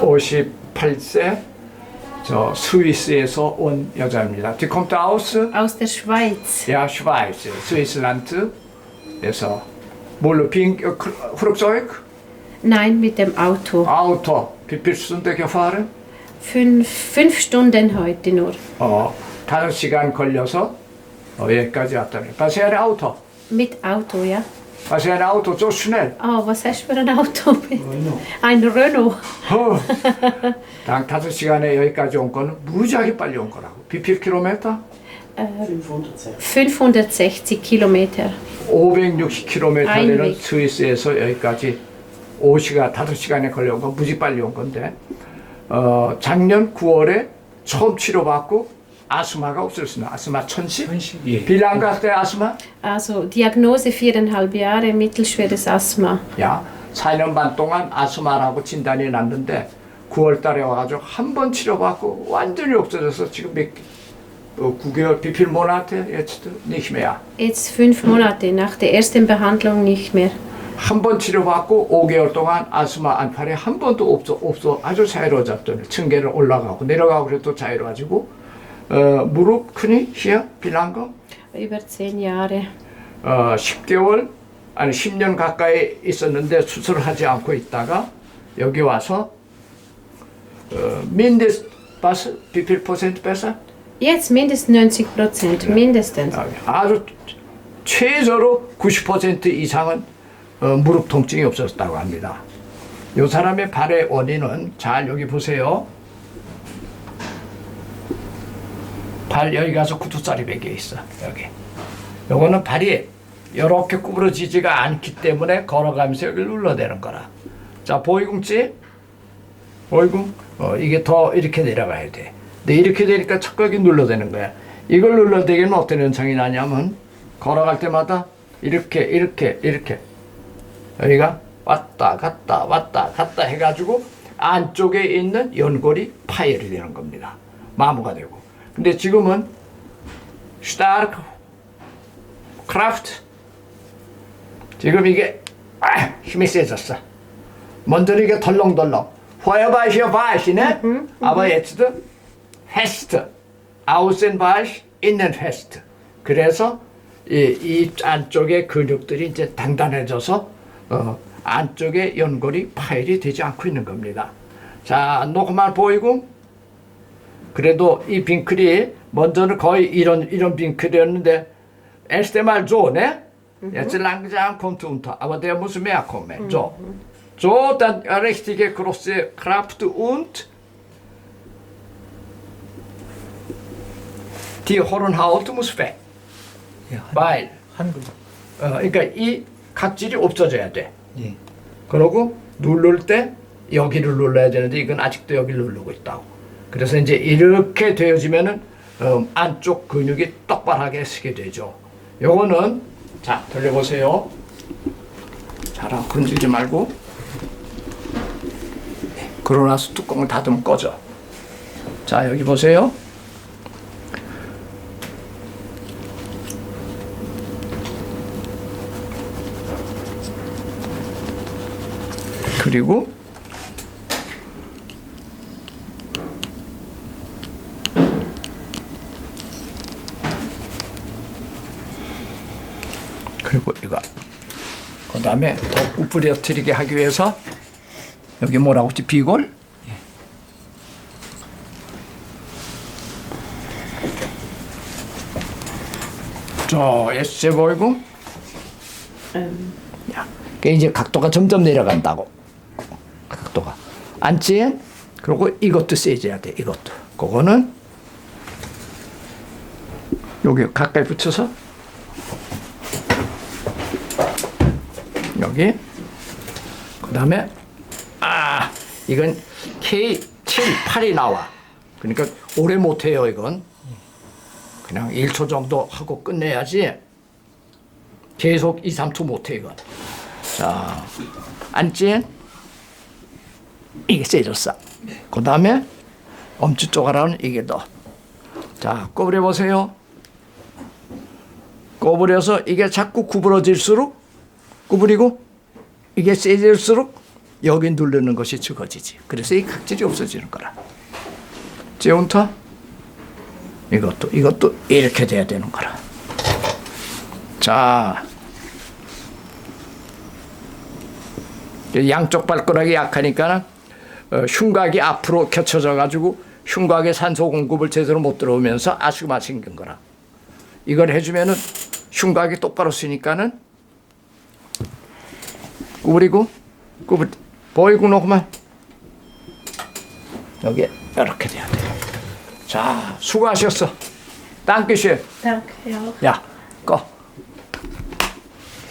58세 저 스위스에서 온 여자입니다. Die kommt aus aus der Schweiz. ja Schweiz, Swissland에서 뭘로 빈 어, 크- Flugzeug, Nein, mit dem Auto. Auto, wie viel Stunde gefahren? Fünf, fünf Stunden heute nur. 어, 다섯 시간 걸려서 어, 여기까지 왔다니. Was für ein Auto? Mit Auto, ja. Was für ein Auto? So schnell. Oh, was hast du für ein Auto? Ein Renault. 어. 당 다섯 시간에 여기까지 온 거는 무지하게 빨리 온 거라고. Wie viel Kilometer? 560 Kilometer. 560km 되는 아이고. 스위스에서 여기까지 5시간, 5시간에 걸려온 건 무지 빨리 온 건데, 어, 작년 9월에 처음 치료받고 아스마가 없었습니다. 아스마 천식? 천식, 예. Wie lange hat der Asthma? Also Diagnose viereinhalb Jahre, mittelschweres Asthma. 야, 4년 반 동안 아스마라고 진단이 났는데 9월 달에 와가지고 한 번 치료받고 완전히 없어져서 지금 몇, 어, 9개월, wie viele Monate jetzt nicht mehr. Jetzt fünf Monate nach der ersten Behandlung nicht mehr. 한 번 치료받고 5개월 동안 아스마 안팔이 한 번도 없어 없어 아주 자유로워졌더니 층계를 올라가고 내려가고 그래도 자유로워지고 어, 무릎 크니 히어 빌란 거 Über zehn Jahre. 어, 10개월 아니 10년 가까이 있었는데 수술을 하지 않고 있다가 여기 와서 어, 민데스 바스 비필 퍼센트 뺐어 Jetzt mindestens 90 Prozent, mindestens. 아주 최저로 90% 이상은 어, 무릎 통증이 없었다고 합니다. 이 사람의 발의 원인은 잘 여기 보세요. 발 여기 가서 구두살이 베개 있어 여기. 요거는 발이 이렇게 구부러지지가 않기 때문에 걸어가면서 여기를 눌러대는 거라. 자 보이궁지 보이궁 어, 이게 더 이렇게 내려가야 돼. 근데 이렇게 되니까 척각이 눌러대는 거야. 이걸 눌러대기는 어떤 현상이 나냐면 걸어갈 때마다 이렇게 이렇게 이렇게 여기가 왔다 갔다 왔다 갔다 해가지고 안쪽에 있는 연골이 파열이 되는 겁니다. 마모가 되고. 근데 지금은 stark kraft 지금 이게 아, 힘이 세졌어. 먼저는 이게 덜렁덜렁. Weich, ne? Aber jetzt fest. Außen weich, innen fest. 그래서 이, 이 안쪽의 근육들이 이제 단단해져서 어, 안쪽에 연골이 파열이 되지 않고 있는 겁니다. 자, 녹만 보이고 그래도 이 빙클이 먼저는 거의 이런 이런 빙클이었는데 erst einmal so, ne? Jetzt langsam kommt unter, aber der muss mehr kommen. So. So, dann eine richtige große Kraft und die Hornhaut muss weg. 예, 한, weil 한글. 어, 그러니까 이 각질이 없어져야 돼. 예. 그러고 누를 때 여기를 눌러야 되는데 이건 아직도 여기를 누르고 있다고. 그래서 이제 이렇게 되어지면은 어, 안쪽 근육이 똑바르게 서게 되죠. 요거는 자 돌려보세요. 자랑 건들지 말고. 네, 그러고 나서 뚜껑을 닫으면 꺼져. 자 여기 보세요. 그리고 그리고 이거 그 다음에 더 부풀려뜨리게 하기 위해서 여기 뭐라고 했지 비골 저 S 보이고 Ähm, 야, 그게 이제 각도가 점점 내려간다고. 각도가. 안지? 그리고 이것도 세져야 돼. 이것도. 그거는 여기 가까이 붙여서 여기 그 다음에 아 이건 K7, 8이 나와. 그러니까 오래 못 해요, 이건. 그냥 1초 정도 하고 끝내야지. 계속 2, 3초 못해 이건. 자, 안지 이게 세졌어. 그 다음에 엄지 쪼가라는 이게 더. 자, 꼬부려 보세요. 꼬부려서 이게 자꾸 구부러질수록 구부리고 이게 세질수록 여기 누르는 것이 적어지지. 그래서 이 각질이 없어지는 거라. 지금부터 이것도 이것도 이렇게 돼야 되는 거라. 자, 양쪽 발가락이 약하니까 어, 흉곽이 앞으로 겹쳐져 가지고 흉곽에 산소 공급을 제대로 못 들어오면서 아스마 생긴 거라. 이걸 해주면은 흉곽이 똑바로 쓰니까는 구부리고 구부 보이고 놓고만 여기 이렇게 돼야 돼. 자 수고하셨어. 땅끝이 Danke, ja. 야 꺼.